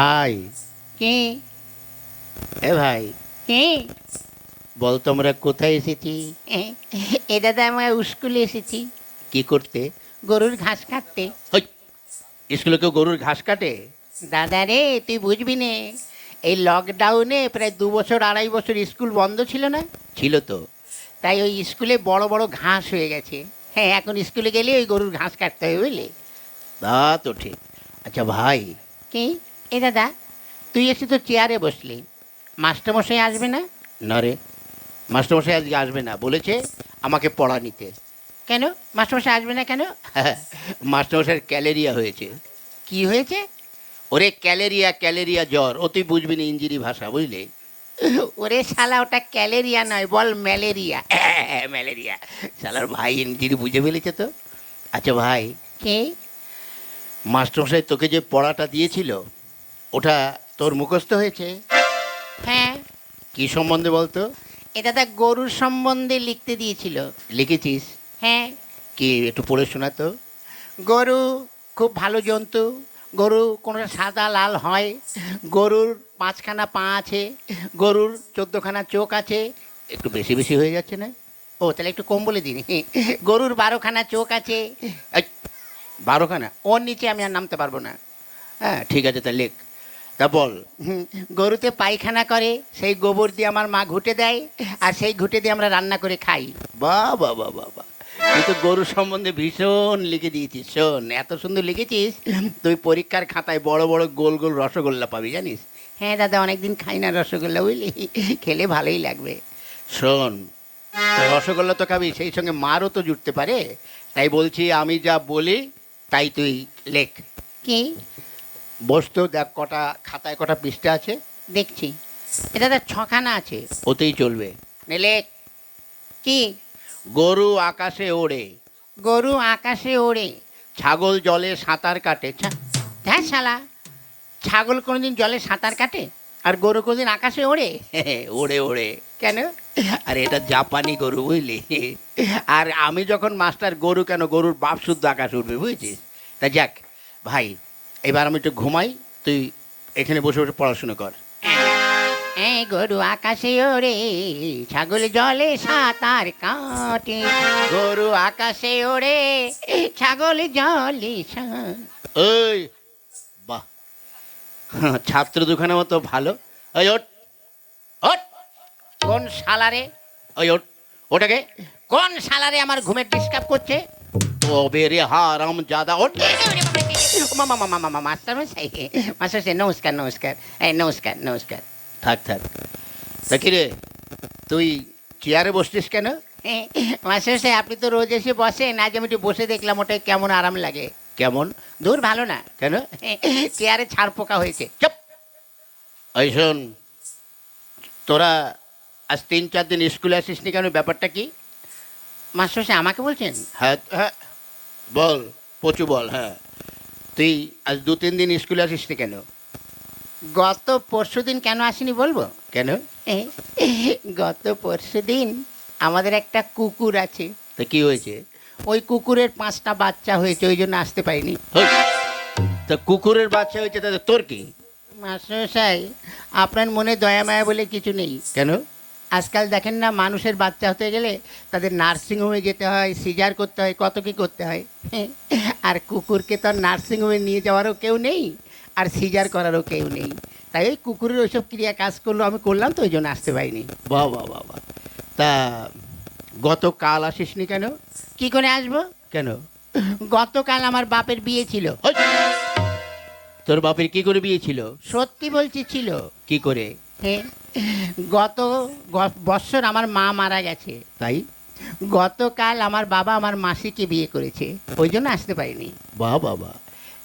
ভাই। কে? এ ভাই। কে? বল তোমরা কোথায় এসেছি? এ, দাদা আমরা স্কুলে এসেছি। কি করতে? গরুর ঘাস কাটতে। স্কুলে কেউ গরুর ঘাস কাটে? দাদা রে তুই বুঝবি নে এই লকডাউনে প্রায় দু বছর আড়াই বছর স্কুল বন্ধ ছিল না? ছিল তো। তাই ওই স্কুলে বড় বড় ঘাস হয়ে গেছে। হ্যাঁ এখন স্কুলে গেলে ওই গরুর ঘাস কাটতে হবে বুঝলি? তা তো ঠিক। আচ্ছা ভাই কি? এ দাদা তুই এসে তো চেয়ারে বসলি। মাস্টারমশাই আসবে না? না রে। মাস্টারমশাই আজকে আসবে না। বলেছে আমাকে পড়া নিতে। কেন? মাস্টারমশাই আসবে না কেন? মাস্টারমশাইয়ের ক্যালেরিয়া হয়েছে। কি হয়েছে? ওরে ক্যালেরিয়া ক্যালেরিয়া জ্বর। ও তুই বুঝবি না ইঞ্জিরি ভাষা বুঝলি? ওরে শালা ওটা ক্যালেরিয়া নয় বল ম্যালেরিয়া। ম্যালেরিয়া। শালার ভাই ইঞ্জিরি বুঝে ফেলেছে তো। আচ্ছা ভাই কে? মাস্টারমশাই তোকে যে পড়াটা দিয়েছিল ওটা তোর মুখস্থ হয়েছে? হ্যাঁ। কি সম্বন্ধে বলতো? এ দাদা গরুর সম্বন্ধে লিখতে দিয়েছিল। লিখেছিস? হ্যাঁ। কি একটু পড়ে শোনা তো। গরু খুব ভালো জন্তু। গরু কোনো সাদা লাল হয়। গরুর পাঁচখানা পা আছে। গরুর চোদ্দোখানা চোখ আছে। একটু বেশি বেশি হয়ে যাচ্ছে না? ও তাহলে একটু কম বলে দিন গরুর বারোখানা চোখ আছে। বারোখানা? ওর নিচে আমি আর নামতে পারব না। হ্যাঁ ঠিক আছে তাহলে লেখ। তা বল। গরুতে পায়খানা করে সেই গোবর দিয়ে আমার মা ঘুটে দেয় আর সেই ঘুটে দিয়ে আমরা রান্না করে খাই। বা বা বা বা বা। তুই তো গরু সম্বন্ধে ভীষণ লিখে দিয়েছিস শোন এত সুন্দর লিখেছিস তুই পরীক্ষার খাতায় বড় বড় গোল গোল রসগোল্লা পাবি জানিস? হ্যাঁ দাদা অনেকদিন খাই না রসগোল্লা বুঝলি? খেলে ভালোই লাগবে। শোন রসগোল্লা তো খাবি সেই সঙ্গে মারও তো জুটতে পারে। তাই বলছি আমি যা বলি তাই তুই লেখ। কি? বসতো দেখ কটা খাতায় কটা পৃষ্ঠা আছে? দেখছি। এটা দাদা ছখানা আছে। ওতেই চলবে। নেলে কি? গরু আকাশে ওড়ে। গরু আকাশে ওড়ে। ছাগল জলে সাঁতার কাটে। হ্যাঁ শালা ছাগল কোনোদিন জলে সাঁতার কাটে? আর গরু কোনোদিন আকাশে ওড়ে? ওড়ে ওড়ে। কেন? আর এটা জাপানি গরু বুঝলি? আর আমি যখন মাস্টার গরু কেন? গরুর বাপ শুদ্ধ আকাশ উঠবে বুঝেছিস? তা যাক ভাই এবার আমি একটু ঘুমাই তুই এখানে বসে বসে পড়াশুনো কর। এই গরু আকাশে ওড়ে ছাগল জলে সাঁতার কাটে। গরু আকাশে ওড়ে ছাগল জলে ওই বাহ। ছাত্র দুখানা মতো ভালো। ওই ওট ওট কোন শালারে? ওই ওট ওটাকে। কোন শালারে আমার ঘুমের ডিস্টার্ব করছে? ও বেরে হারাম জাদা ওট মামা মাস্টার মাস্টার মশাই নমস্কার নমস্কার এই নমস্কার নমস্কার থাক থাক। তা রে? তুই চেয়ারে বসছিস কেন? মাস্টার মশাই আপনি তো রোজ এসে বসেন। আজ আমি একটু বসে দেখলাম ওটাই কেমন আরাম লাগে। কেমন? দূর ভালো না। কেন? চেয়ারে ছাড় পোকা হয়েছে। চুপ! ওই শোন তোরা আজ তিন চার দিন স্কুলে আসিসনি কেন? ব্যাপারটা কি? মাস্টার মশাই আমাকে বলছেন? হ্যাঁ হ্যাঁ। বল পচু বল হ্যাঁ। তুই আজ দু তিন দিন স্কুলে আসিসনি কেন? গত পরশু দিন কেন আসেনি বলব? কেন? গত পরশু দিন আমাদের একটা কুকুর আছে। তো কি হয়েছে? ওই কুকুরের পাঁচটা বাচ্চা হয়েছে ওই জন্য আসতে পারিনি। তা কুকুরের বাচ্চা হয়েছে তাদের তোর কি? মাস্টারমশাই আপনার মনে দয়া মায়া বলে কিছু নেই। কেন? আজকাল দেখেন না মানুষের বাচ্চা হতে গেলে তাদের নার্সিংহোমে যেতে হয় সিজার করতে হয় কত কি করতে হয়? আর কুকুরকে তো আর নার্সিংহোমে নিয়ে যাওয়ারও কেউ নেই আর সিজার করারও কেউ নেই। তাই ওই কুকুরের ওইসব ক্রিয়া কাজ করল আমি করলাম তো ওই জন্য আসতে পারিনি। বাহ বাহ বাহ বাহ। তা গতকাল আসিসনি কেন? কি করে আসব? কেন? গতকাল আমার বাপের বিয়ে ছিল। তোর বাপের কি করে বিয়ে ছিল? সত্যি বলছি ছিল। কি করে? হ্যাঁ। গত বৎসর আমার মা মারা গেছে তাই? গতকাল আমার বাবা আমার মাসিকে বিয়ে করেছে ওই জন্য আসতে পারিনি। বাহ বাবা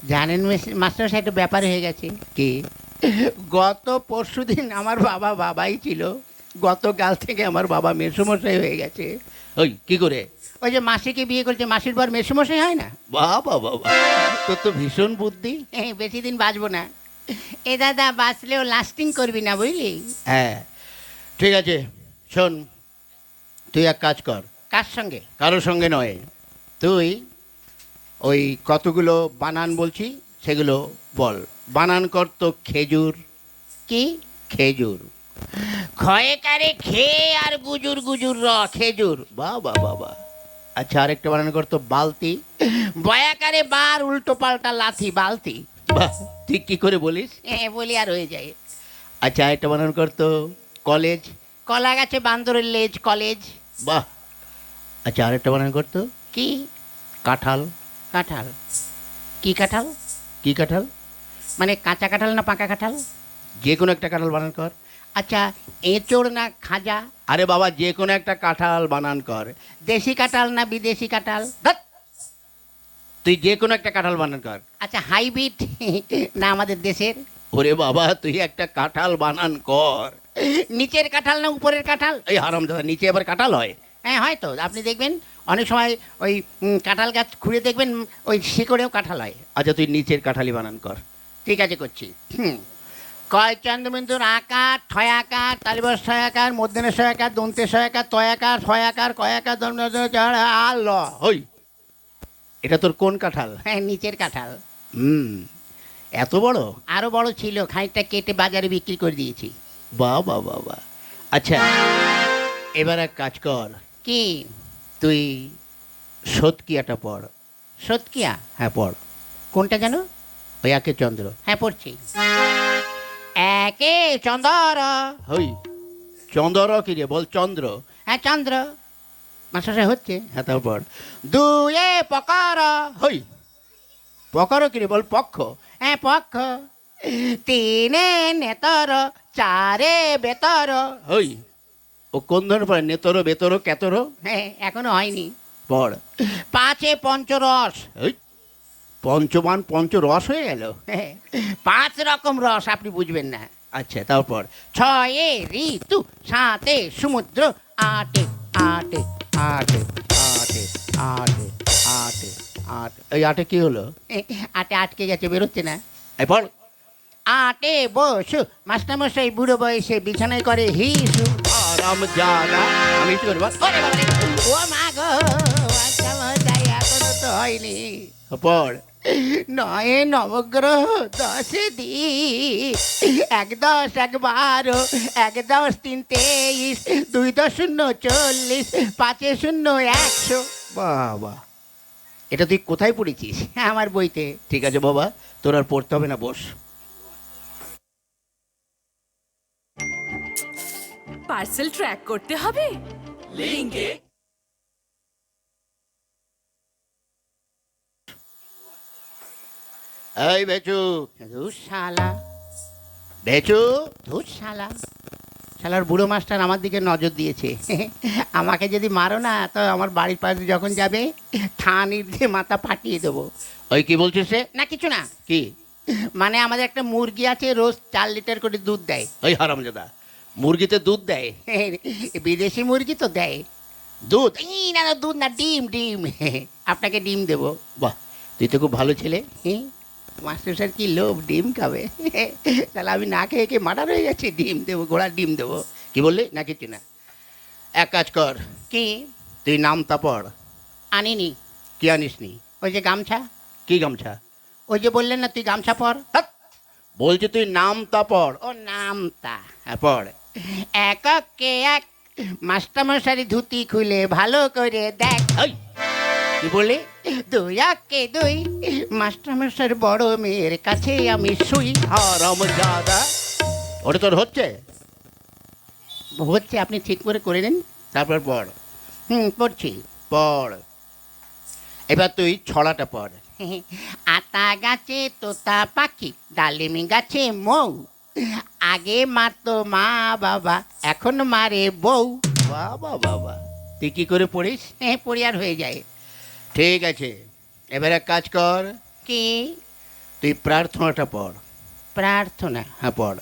জানেন মাস্টার সাহেব একটা ব্যাপার হয়ে গেছে। কি? গত পরশু দিন আমার বাবা বাবাই ছিল গতকাল থেকে আমার বাবা মেসুমশাই হয়ে গেছে। ওই কি করে? ওই যে মাসিকে বিয়ে করেছে মাসির পর মেসমশাই হয় না? বাহ বাহ। তোর তো ভীষণ বুদ্ধি। হ্যাঁ বেশি দিন বাঁচবো না। এ দাদা বাঁচলেও লাস্টিং করবি না বুঝলি? হ্যাঁ ঠিক আছে শোন তুই এক কাজ কর। কার সঙ্গে? কারোর সঙ্গে নয় তুই ওই কতগুলো বানান বলছি সেগুলো বল। বানান করতো খেজুর। কি? খেজুর। ক্ষয়কারে খেয়ে আর গুজুর গুজুর র খেজুর। বাহ বাহ বাহ আচ্ছা আরেকটা বানান করতো বালতি। বয়াকারে বার উল্টো পাল্টা লাথি বালতি। বাহ তুই কি করে বলিস? হ্যাঁ বলি আর হয়ে যায়। আচ্ছা আরেকটা বানান করতো কলেজ? কলা গাছে বান্দরের লেজ কলেজ। বাহ! আচ্ছা আরেকটা বানান করতো কি? কাঁঠাল। কাঁঠাল। কি কাঁঠাল? কি কাঁঠাল? মানে কাঁচা কাঁঠাল না পাকা কাঁঠাল? যে কোনো একটা কাঁঠাল বানান কর। আচ্ছা এঁচোড় না খাজা? আরে বাবা যে কোনো একটা কাঁঠাল বানান কর। দেশি কাঁঠাল না বিদেশি কাঁঠাল? ধ্যাৎ। তুই যে কোনো একটা কাঁঠাল বানান কর। আচ্ছা হাইব্রিড না আমাদের দেশের? ওরে বাবা তুই একটা কাঁঠাল বানান কর। নিচের কাঁঠাল না উপরের কাঁঠাল? এই হারাম দাদা নিচে আবার কাঁঠাল হয়? হ্যাঁ হয়তো। আপনি দেখবেন অনেক সময় ওই কাঁঠাল গাছ খুঁড়ে দেখবেন ওই শিকড়েও কাঁঠাল হয়। আচ্ছা তুই নিচের কাঁঠালি বানান কর। ঠিক আছে করছি। হুম। কয় চন্দ্রবিন্দুর আকার ছয় আকার তালিবর ছয় আকার মধ্যনের ছয় আকার দন্তে ছয় আকার তয় আকার ছয় আকার কয় আকার দন্ত আর ল হই। এটা তোর কোন কাঁঠাল? হ্যাঁ নিচের কাঁঠাল। হুম এত বড়? আরও বড় ছিল খানিকটা কেটে বাজারে বিক্রি করে দিয়েছি। বাহ বাহ বাহ বাহ আচ্ছা এবার এক কাজ কর। কি? তুই সৎকিয়াটা পড়। সৎকিয়া হ্যাঁ পড়। কোনটা যেন? ওই একে চন্দ্র। হ্যাঁ পড়ছি। একে চন্দ্র। হই চন্দ্র কি রে? বল চন্দ্র। হ্যাঁ চন্দ্র। মাসাশে হচ্ছে হ্যাঁ তারপর দুয়ে পকর, হই। পকারো কি রে বল, পক্ষ। হ্যাঁ পক্ষ। তিনে নেতর, চারে বেতর। হই। ও কোন ধরনের পড়ে? নেতরো, বেতরো, কেতরো? হ্যাঁ এখনও হয়নি। পড়। পাঁচে পঞ্চরস পঞ্চমান পঞ্চ রস হয়ে গেল। পাঁচ রকম রস আপনি বুঝবেন না। আচ্ছা তারপর। ছয়ে ঋতু, সাতে সমুদ্র, আটে আটে আটে আটে আটে আটে আট। এই আটে কি হলো? আটে আটকে গেছে বেরোচ্ছে না। এই পড়। আটে মাস্টার মাস্টারমশাই বুড়ো বয়সে বিছানায় করে হিসু। আরাম জানা আমি কি করব? আরে বাবা ও মা গো মাস্টারমশাই এখনও তো হয়নি। পড়। নয় নবগ্রহ দশে দি এক দশ এক বারো এক দশ তিন তেইশ দুই দশ শূন্য চল্লিশ পাঁচে শূন্য একশো। বাবা এটা তুই কোথায় পড়েছিস? আমার বইতে। ঠিক আছে বাবা তোর আর পড়তে হবে না বস। পার্সেল ট্র্যাক করতে হবে? এই বেচু। ধুর শালা বেচু। ধুর শালা শালার বুড়ো মাস্টার আমার দিকে নজর দিয়েছে। আমাকে যদি মারো না তো আমার বাড়ির পাশে যখন যাবে থানির দিয়ে মাথা ফাটিয়ে দেবো। ওই কি বলছিস সে? না কিছু না। কি? মানে আমাদের একটা মুরগি আছে রোজ চার লিটার করে দুধ দেয়। ওই হারামজাদা মুরগিতে দুধ দেয়? বিদেশি মুরগি তো দেয়। দুধ? না দুধ না ডিম ডিম। আপনাকে ডিম দেবো। বাহ তুই তো খুব ভালো ছেলে। মাস্টার স্যার কি লোভ ডিম খাবে? তাহলে আমি না খেয়ে খেয়ে মার্ডার হয়ে যাচ্ছি ডিম দেবো ঘোড়ার ডিম দেবো। কি বললি? না কিছু না। এক কাজ কর। কি? তুই নামতা পড়। আনিনি। কি আনিস নি ওই যে গামছা। কি গামছা? ওই যে বললেন না তুই গামছা পর! বলছি তুই নামতা পড়। ও নামতা হ্যাঁ পড়। এককে এক? মাস্টারমশারি ধুতি খুলে ভালো করে দেখ। এই, কি বললি? দুই একে দুই মাস্টারমশার বড় মেয়ের কাছে আমি শুই। হারামজাদা ওটা তোর হচ্ছে? হচ্ছে আপনি ঠিক করে করে নিন। তারপর পড় হুম পড়ছি। পড় এবার তুই ছড়াটা পড় আতা গাছে তোতা পাখি ডালিমি গাছে মৌ। আগে মারতো মা বাবা এখন মারে বউ। বাবা বাবা। তুই কি করে পড়িস? হ্যাঁ পরিয়ার হয়ে যায়। ঠিক আছে। এবার এক কাজ কর। কি? তুই প্রার্থনাটা পড়। প্রার্থনা? হ্যাঁ পড়।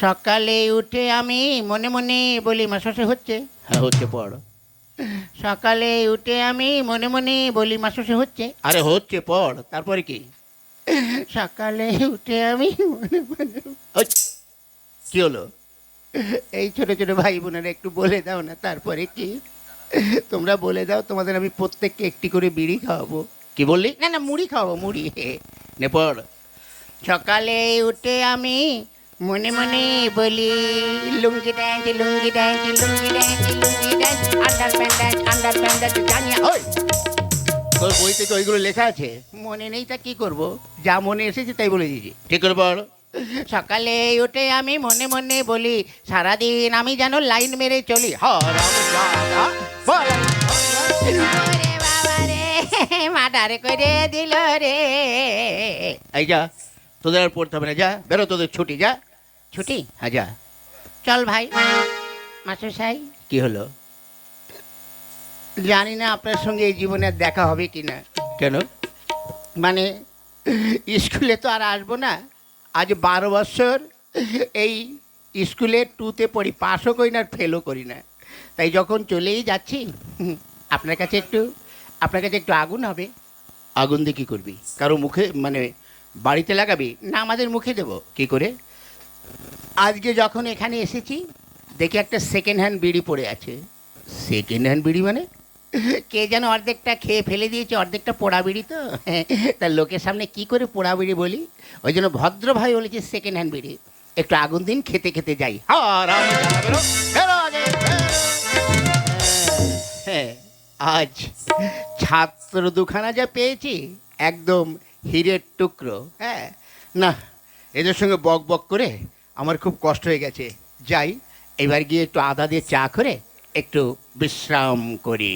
সকালে উঠে আমি মনে মনে বলি মাসে হচ্ছে? হ্যাঁ হচ্ছে পড়। সকালে উঠে আমি মনে মনে বলি মাসে হচ্ছে? আরে হচ্ছে পড়। তারপরে কি? সকালে উঠে আমি মনে মনে কি হলো? এই ছোট ছোট ভাই বোনেরা একটু বলে দাও না তারপরে কি? তোমরা বলে দাও তোমাদের আমি প্রত্যেককে একটি করে বিড়ি খাওয়াবো। কি বললি? না না মুড়ি খাওয়াবো মুড়ি। নে পড়। সকালে উঠে আমি মনে মনে বলি lungi dance lungi dance lungi dance lungi dance underpant dance underpant dance জানিয়া ওই। তোর বইতে তো ওইগুলো লেখা আছে। মনে নেই তা কি করব? যা মনে এসেছে তাই বলে দিয়েছি। ঠিক করে বল সকালে উঠে আমি মনে মনে বলি সারাদিন আমি যেন লাইন মেরে চলি। জাদা বল ওরে বাবা রে মার্ডার করে দিল রে এই যা তোদের আর পড়তে হবে না যা বেরো তোদের ছুটি যা ছুটি হ্যাঁ যা চল ভাই মাস্টার সাহেব কি হলো জানি না আপনার সঙ্গে এই জীবনে আর দেখা হবে কি না। কেন? মানে স্কুলে তো আর আসব না। আজ বারো বছর এই স্কুলে টুতে পড়ি পাসও করি না আর ফেলও করি না। তাই যখন চলেই যাচ্ছি আপনার কাছে একটু আপনার কাছে একটু আগুন হবে। আগুন দিয়ে কি করবি? কারও মুখে মানে বাড়িতে লাগাবি? না আমাদের মুখে দেব। কি করে? আজকে যখন এখানে এসেছি দেখি একটা সেকেন্ড হ্যান্ড বিড়ি পড়ে আছে। সেকেন্ড হ্যান্ড বিড়ি মানে? কে যেন অর্ধেকটা খেয়ে ফেলে দিয়েছে অর্ধেকটা পোড়া বিড়ি তো। তার লোকের সামনে কি করে পোড়া বিড়ি বলি? ওই জন্য ভদ্রভাবে বলেছি সেকেন্ড হ্যান্ড বিড়ি। একটু আগুন দিন খেতে খেতে যাই। হারাম আজ ছাত্র দুখানা যা পেয়েছি, একদম হিরের টুকরো হ্যাঁ? না, এদের সঙ্গে বক বক করে আমার খুব কষ্ট হয়ে গেছে। যাই, এবার গিয়ে একটু আদা দিয়ে চা করে একটু বিশ্রাম করি।